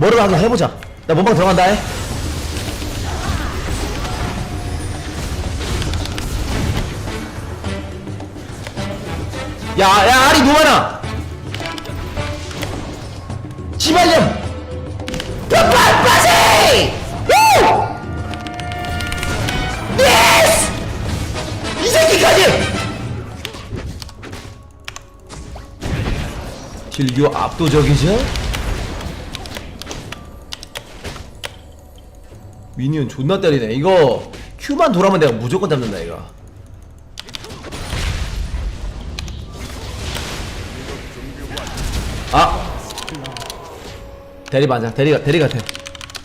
뭐를 한번 해보자 나 몸방 들어간다 해 야, 야, 너무 많아! 지발렴! 빠빠지! 우! 예스! 이 새끼까지! 질교 압도적이죠? 미니언 존나 때리네. 이거 Q만 돌아면 내가 무조건 잡는다 이거. 아! 대리 맞아. 대리가 대리 같아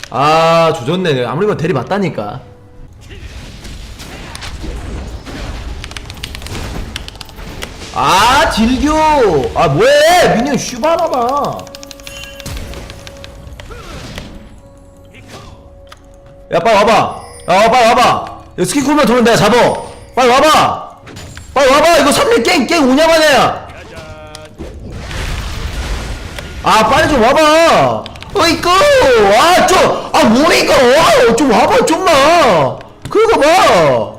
아 조졌네. 아무리 봐도 대리 맞다니까. 아 딜교! 아 뭐해? 미니언 슈바라봐 야 빨리 와봐. 야 빨리 와봐. 야, 스키 쿨만 돌면 내가 잡어. 빨리 와봐. 빨리 와봐. 이거 3일 깽깽 오냐 마냐야 아 빨리 좀 와봐. 어이구. 아좀아 뭐니까 아, 좀 와봐 좀만. 그거 봐.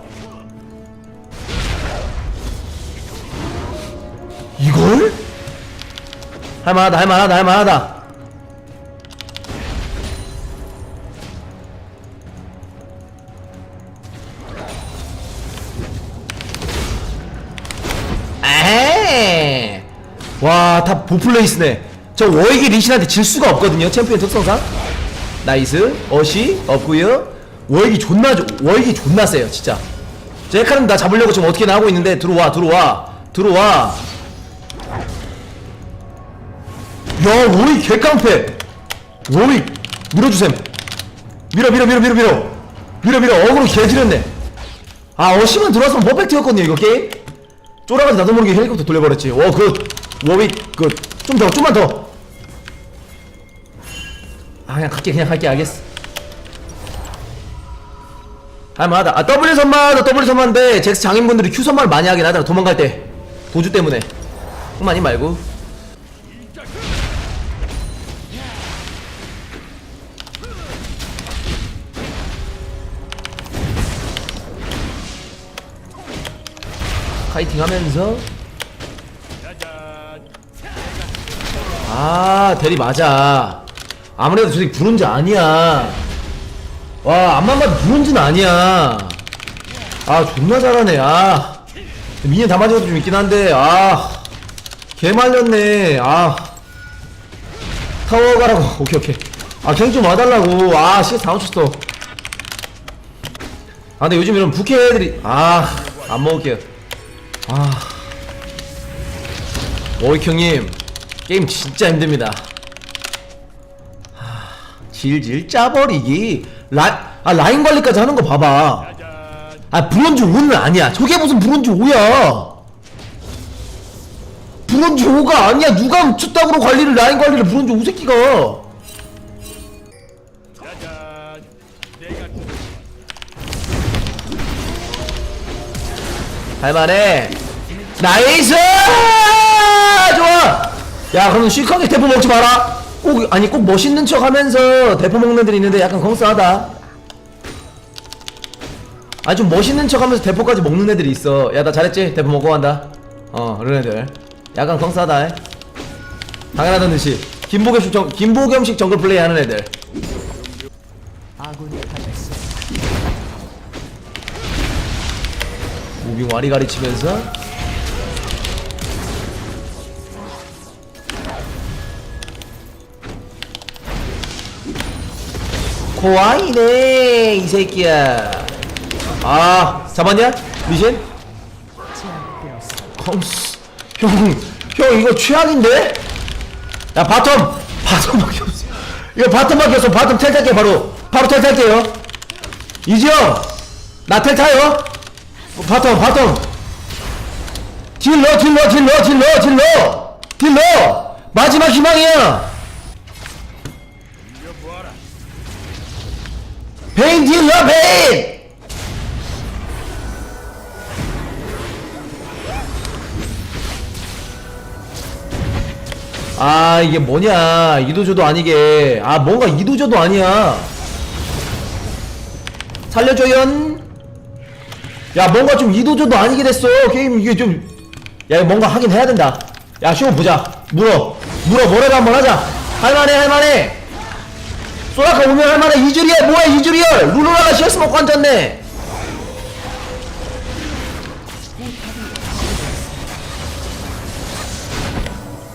이걸? 할만하다 할만하다 할만하다 와 다 보플레이스네. 저 워익이 리신한테 질 수가 없거든요 챔피언 특성상. 나이스. 어시 없구요. 워익이 존나 좋- 워익이 존나 세요 진짜. 제 헤카는 나 잡으려고 지금 어떻게나 하고 있는데 들어와 들어와 들어와. 야 워익 개깡패. 워익 밀어 주셈. 밀어 밀어 밀어 밀어 밀어. 밀어 밀어. 어그로 개지렸네. 아 어시만 들어왔으면 퍼펙트였거든요 이거 게임. 쫄아가지고 나도 모르게 헬리콥터 돌려버렸지. 어그 워익 그좀 더 좀만 더. 아 그냥 갈게 그냥 갈게 알겠어. 할만하다 아 W 선마도 W 선마인데 잭스 장인분들이 Q 선마를 많이 하긴 하더라 도망갈 때. 도주 때문에. 그만이 말고. 카이팅 하면서 아 대리 맞아. 아무래도 저기 브론즈 아니야. 와 앞만 봐도 브론즈는 아니야. 아 존나 잘하네. 아 미니언 다 맞은 것도 좀 있긴 한데 아 개 말렸네. 아 타워 가라고. 오케이 오케이. 아경 좀 와달라고. 아 CS 다 맞췄어. 아 근데 요즘 이런 부캐 애들이 아 안 먹을게요. 아. 오이 형님 게임 진짜 힘듭니다. 하, 질질 짜버리기. 라, 아 라인 관리까지 하는 거 봐봐. 아 브론즈 5는 아니야. 저게 무슨 브론즈 5야? 브론즈 5가 아니야. 누가 춥다고 관리를 라인 관리를 브론즈 5 새끼가. 할만해. 나이스! 좋아 야 그럼 시크하게 대포 먹지 마라. 꼭 아니 꼭 멋있는 척 하면서 대포 먹는 애들이 있는데 약간 공스하다. 아니 좀 멋있는 척 하면서 대포까지 먹는 애들이 있어. 야 나 잘했지? 대포 먹고 간다. 어 그런 애들. 약간 공스하다. 당연하던 듯이. 김보겸식 정, 김보겸식 정글 플레이 하는 애들. 무빙 와리가리 치면서 고아이네 이 새끼야. 아 잡았냐? 미신? 컴스 형 형 이거 최악인데? 야 바텀! 바텀밖에 없어. 이거 바텀밖에 없어. 바텀 텔 탈게 바로. 바로 텔 탈게요. 이지영 나 텔 타요? 어, 바텀 바텀. 딜러 딜러 딜러 딜러 딜러. 딜러! 마지막 희망이야 베인 딜러 베인 아아 이게 뭐냐? 이도저도 아니게. 아 뭔가 이도저도 아니야. 살려줘연 야 뭔가 좀 이도저도 아니게 됐어. 게임 이게 좀야 뭔가 하긴 해야 된다. 야 쇼 보자. 물어. 물어. 뭐라도 한번 하자. 할만해 할만해 소라카 오면 할만해 이즈리얼 뭐야 이즈리얼? 루루라가 CS 먹고 앉았네.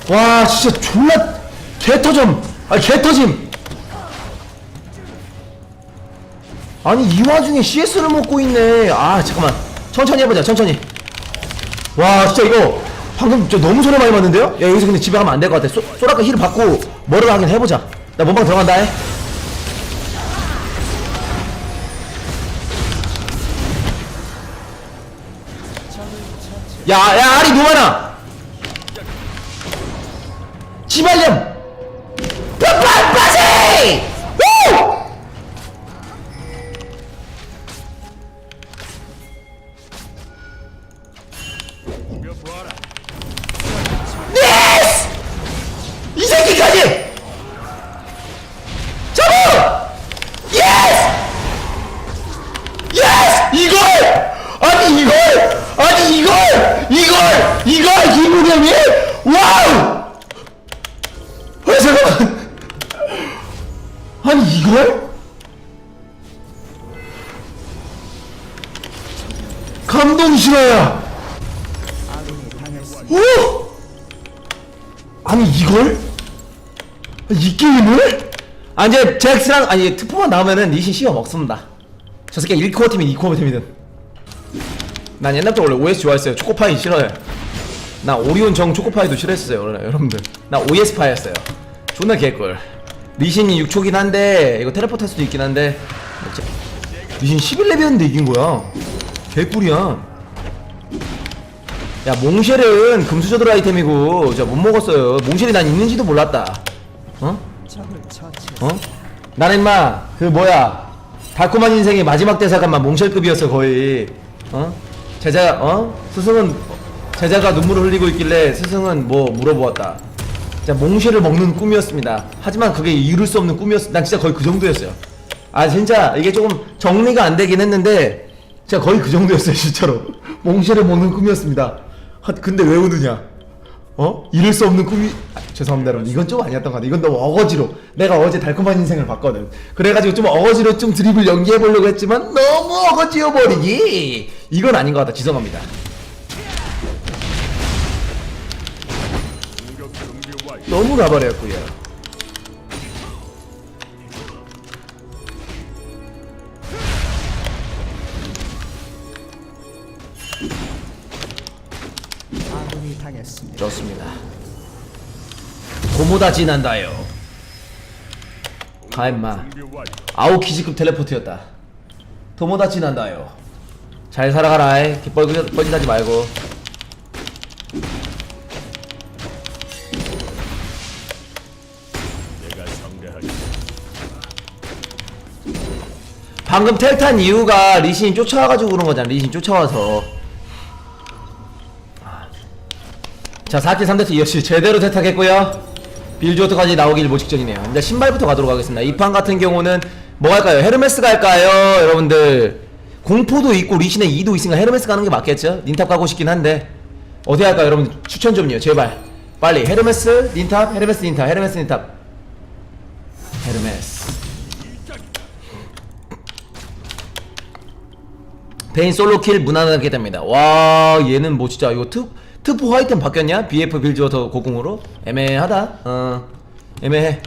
와 진짜 졸라 개터점 아니 개터짐. 아니 이 와중에 CS를 먹고 있네. 아 잠깐만. 천천히 해보자 천천히. 와 진짜 이거 방금 진짜 너무 손해 많이 봤는데요? 야 여기서 근데 집에 가면 안 될 것 같아. 소, 소라카 힐을 받고 뭐를 하긴 해보자. 나 몸방 들어간다 해 야, 야, 아리 노마나! 지발렴! 빠빠빠지! 우! 예스! 이 새끼까지! 오! 아니 이걸? 이 게임을? 아 이제 잭스랑 아니 특포만 나오면은 리신 씌워 먹습니다. 저 새끼 1코어 팀이든 2코어 팀이든. 난 옛날부터 원래 OS 좋아했어요. 초코파이 싫어요 나 오리온 정 초코파이도 싫어했어요 원래, 여러분들. 나 OS파였어요. 존나 개꿀. 리신이 6초긴 한데 이거 텔레포트 할 수도 있긴 한데. 제- 리신 11레벨인데 이긴 거야. 개꿀이야 야 몽쉘은 금수저들 아이템이고 진짜 못 먹었어요. 몽쉘이 난 있는지도 몰랐다. 어? 어? 나는 임마 그 뭐야? 달콤한 인생의 마지막 대사가 막 몽쉘급이었어 거의. 어? 제자 어? 스승은 제자가 눈물을 흘리고 있길래 스승은 뭐 물어보았다. 진짜 몽쉘을 먹는 꿈이었습니다. 하지만 그게 이룰 수 없는 꿈이었어 난 진짜 거의 그 정도였어요. 아 진짜 이게 조금 정리가 안 되긴 했는데 진짜 거의 그 정도였어요 진짜로. 몽쉘을 먹는 꿈이었습니다 하, 근데 왜 우느냐? 어? 이룰 수 없는 꿈이 아, 죄송합니다 여러분. 이건 좀 아니었던 것 같아 이건 너무 어거지로 내가 어제 달콤한 인생을 봤거든. 그래가지고 좀 어거지로 좀 드립을 연기해보려고 했지만 너무 어거지여버리기 이건 아닌 것 같다. 죄송합니다. 너무 가버렸고요 좋습니다. 고모다 지난다요. 가 임마. 아오키지급 텔레포트였다. 도모다 지난다요. 잘 살아가라 뻘짓, 뻘짓하지 말고. 방금 텔탄 이유가 리신이 쫓아와가지고 그런 거잖아. 리신 쫓아와서 자 4킬 3대트 역시 제대로 대탁했고요 빌조트까지 나오길 뭐 직전이네요 이제 신발부터 가도록 하겠습니다 이 판 같은 경우는 뭐 할까요? 헤르메스 갈까요? 여러분들 공포도 있고 리신의 2도 있으니까 헤르메스 가는 게 맞겠죠? 닌탑 가고 싶긴 한데 어디 할까요? 여러분 추천 좀요 제발 빨리 헤르메스 닌탑 헤르메스 닌탑 헤르메스 닌탑 헤르메스 베인 솔로킬 무난하게 됩니다. 와 얘는 뭐 진짜 이거 트 트포 화이템 바뀌었냐? BF 빌드워터 고궁으로 애매하다. 어 애매해.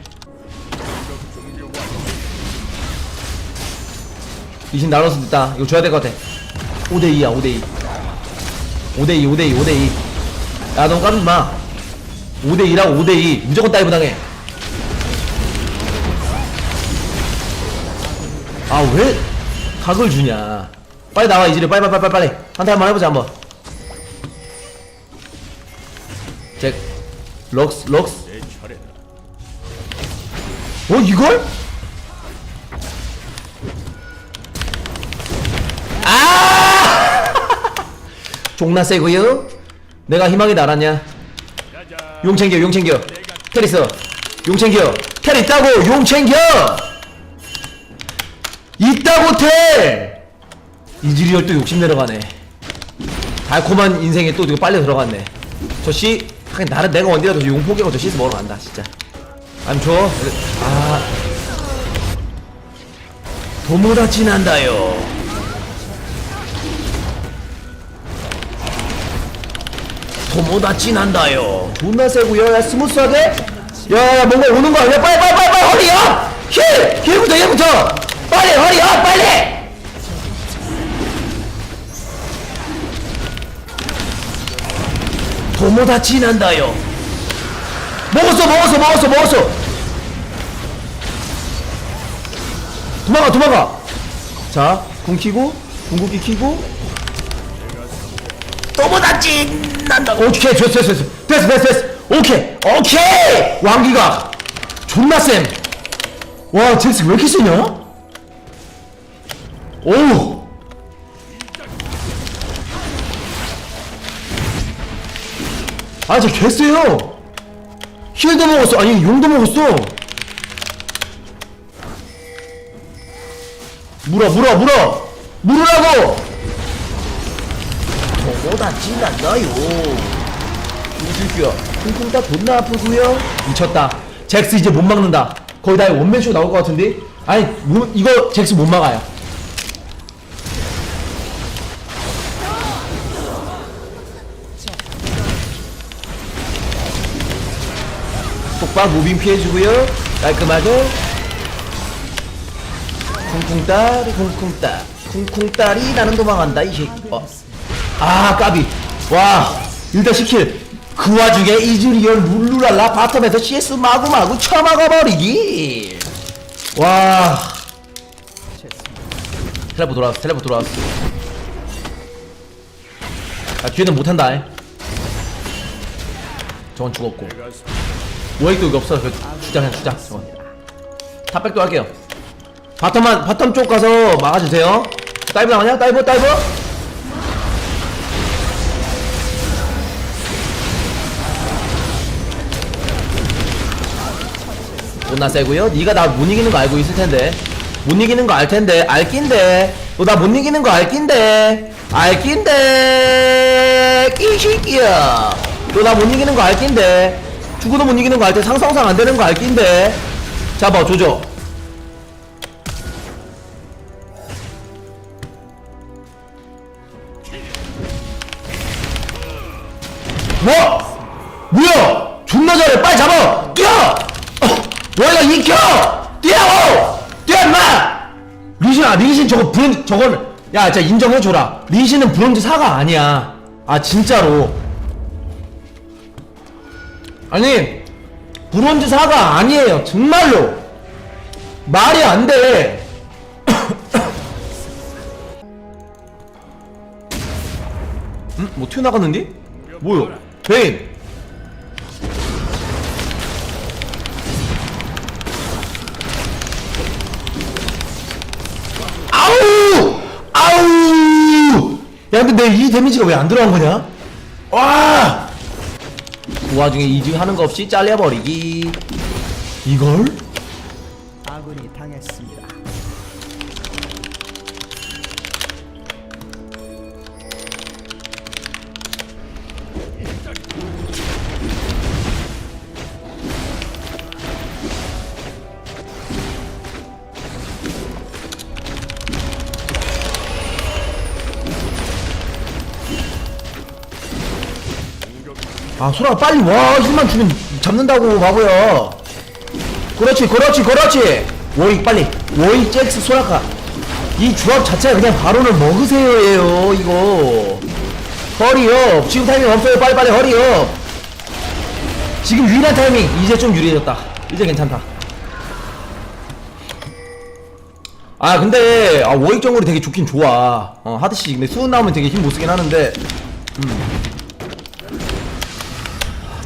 이신 나눠서 됐다. 이거 줘야 될 것 같아. 5대2야 5대2 5대2 5대2 5대2 야 너무 까르지 마 5대2라고 5대2 무조건 다이브 당해 아 왜 각을 주냐 빨리 나와 이즈리 빨리 빨리 빨리 빨리 한타 한번 해보자 한번 럭스 럭스. 어 이걸? 아! 종나 세고요. 내가 희망이 날았냐? 용 챙겨 용 챙겨. 텔 있어 용 챙겨. 텔 있다고 용 챙겨! 있다고 텔 이즈리얼 또 욕심 내려가네. 달콤한 인생에 또 이거 빨려 들어갔네. 저씨 하긴 나는 내가 언제라도 용 포기하고 저 씨스 먹으러 간다 진짜. 아니 줘아. 도모다치 난다요. 도모다치 난다요. 존나 세고요 야 스무스하게 야, 야 뭔가 오는 거 아니야? 빨리 빨리 빨리 빨리 허리야! 힐! 힐부터 힐부터! 빨리 허리야! 빨리 도모다치 난다요. 먹었어 먹었어 먹었어 먹었어. 도망가 도망가. 자 궁 키고 궁극기 키고. 도모다치 난다 오케이 됐어 됐어 됐어. 됐어 됐어 오케이 오케이. 왕기가 존나 쌤와 잭스 왜 이렇게 세냐? 오우 아 진짜 개쎄요. 힐도 먹었어. 아니 용도 먹었어. 물어 물어 물어. 물으라고. 저보다 진난다요. 이 새끼야 쿵쿵 따 존나 아프고요? 미쳤다. 잭스 이제 못 막는다. 거의 다 원맨쇼 나올 것 같은데? 아니 뭐, 이거 잭스 못 막아요 똑바로 무빙 피해주고요. 깔끔하게. 쿵쿵따리 쿵쿵따. 쿵쿵따리 나는 도망간다 이 새끼. 어. 아 까비. 와 일단 시킬 그 와중에 이즈리얼 룰루랄라 바텀에서 CS 마구마구 쳐막아버리기. 와. 텔레포 돌아왔어 텔레포 돌아왔어. 아 뒤에는 못한다. 저건 죽었고 워익도 여기 없어 그 주자 그냥 주자 저건. 탑백도 할게요. 바텀만 바텀 쪽 가서 막아주세요. 다이브 나가냐? 다이브 다이브? 존나 세고요. 네가 나 못 이기는 거 알고 있을 텐데. 못 이기는 거 알 텐데. 알낀데. 너 나 못 이기는 거 알낀데. 알낀데. 이 새끼야. 너 나 못 이기는 거 알낀데 죽어도 못 이기는 거 알 때 상상상 안 되는 거 알낀데 잡아 조져 뭐? 뭐야? 존나 잘해. 빨리 잡아. 뛰어. 어, 너희가 익혀. 뛰라고. 뛰어 임마. 리신아, 리신 저거 브론즈 저건 야, 진짜 인정해 줘라. 리신은 브론즈 4가 아니야. 아, 진짜로. 아니, 브론즈 4가 아니에요. 정말로. 말이 안 돼. 응? 뭐 튀어나갔는데? 뭐요? 베인! 아우! 아우! 야 근데 내 이 데미지가 왜 안 들어간 거냐? 와! 그 와중에 이즈 하는 거 없이 잘려버리기 이걸? 아군이 당했습니다. 아 소라 빨리 와 힘만 주면 잡는다고 바보야 그렇지 그렇지 그렇지. 워익 빨리. 워익 잭스 소라카. 이 조합 자체가 그냥 바론을 먹으세요 예요 이거. 허리업. 지금 타이밍 없어요. 빨리빨리 허리업. 지금 유일한 타이밍. 이제 좀 유리해졌다. 이제 괜찮다. 아 근데 아 워익 정글이 되게 좋긴 좋아. 어 하드씨 근데 수은 나오면 되게 힘 못쓰긴 하는데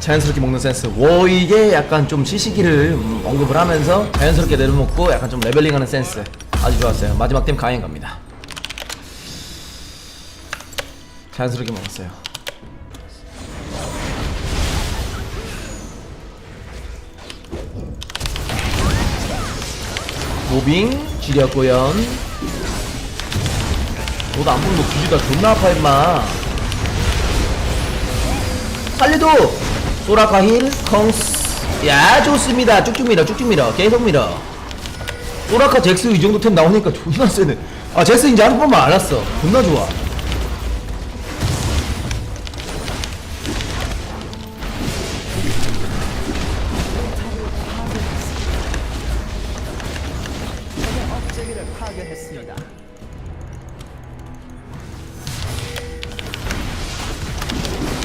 자연스럽게 먹는 센스. 워 이게 약간 좀 시시기를 음, 언급을 하면서 자연스럽게 내려놓고 약간 좀 레벨링하는 센스. 아주 좋았어요. 마지막 템 가인 갑니다. 자연스럽게 먹었어요. 모빙 지렸고요. 너도 안 보면 너 귀지가 존나 아파 임마. 살려도 소라카 힐 컹스. 야 좋습니다. 쭉쭉 밀어 쭉쭉 밀어. 계속 밀어. 소라카 잭스 이 정도 템 나오니까 존나 세네. 아 잭스 이제 한 번만 알았어. 존나 좋아.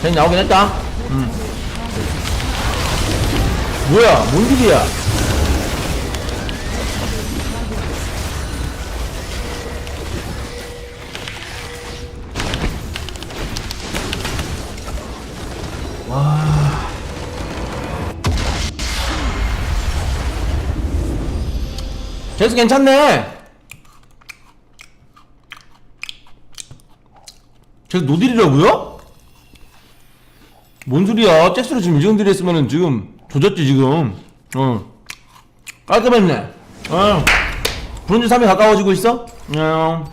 잭 나오긴 했다 뭐야? 뭔 일이야? 잭스 괜찮네. 잭스 노딜이라고요? 뭔 소리야? 잭스로 지금 이 정도로 했으면은 지금 조졌지 지금. 어. 깔끔했네. 어. 브론즈 3이 가까워지고 있어? 어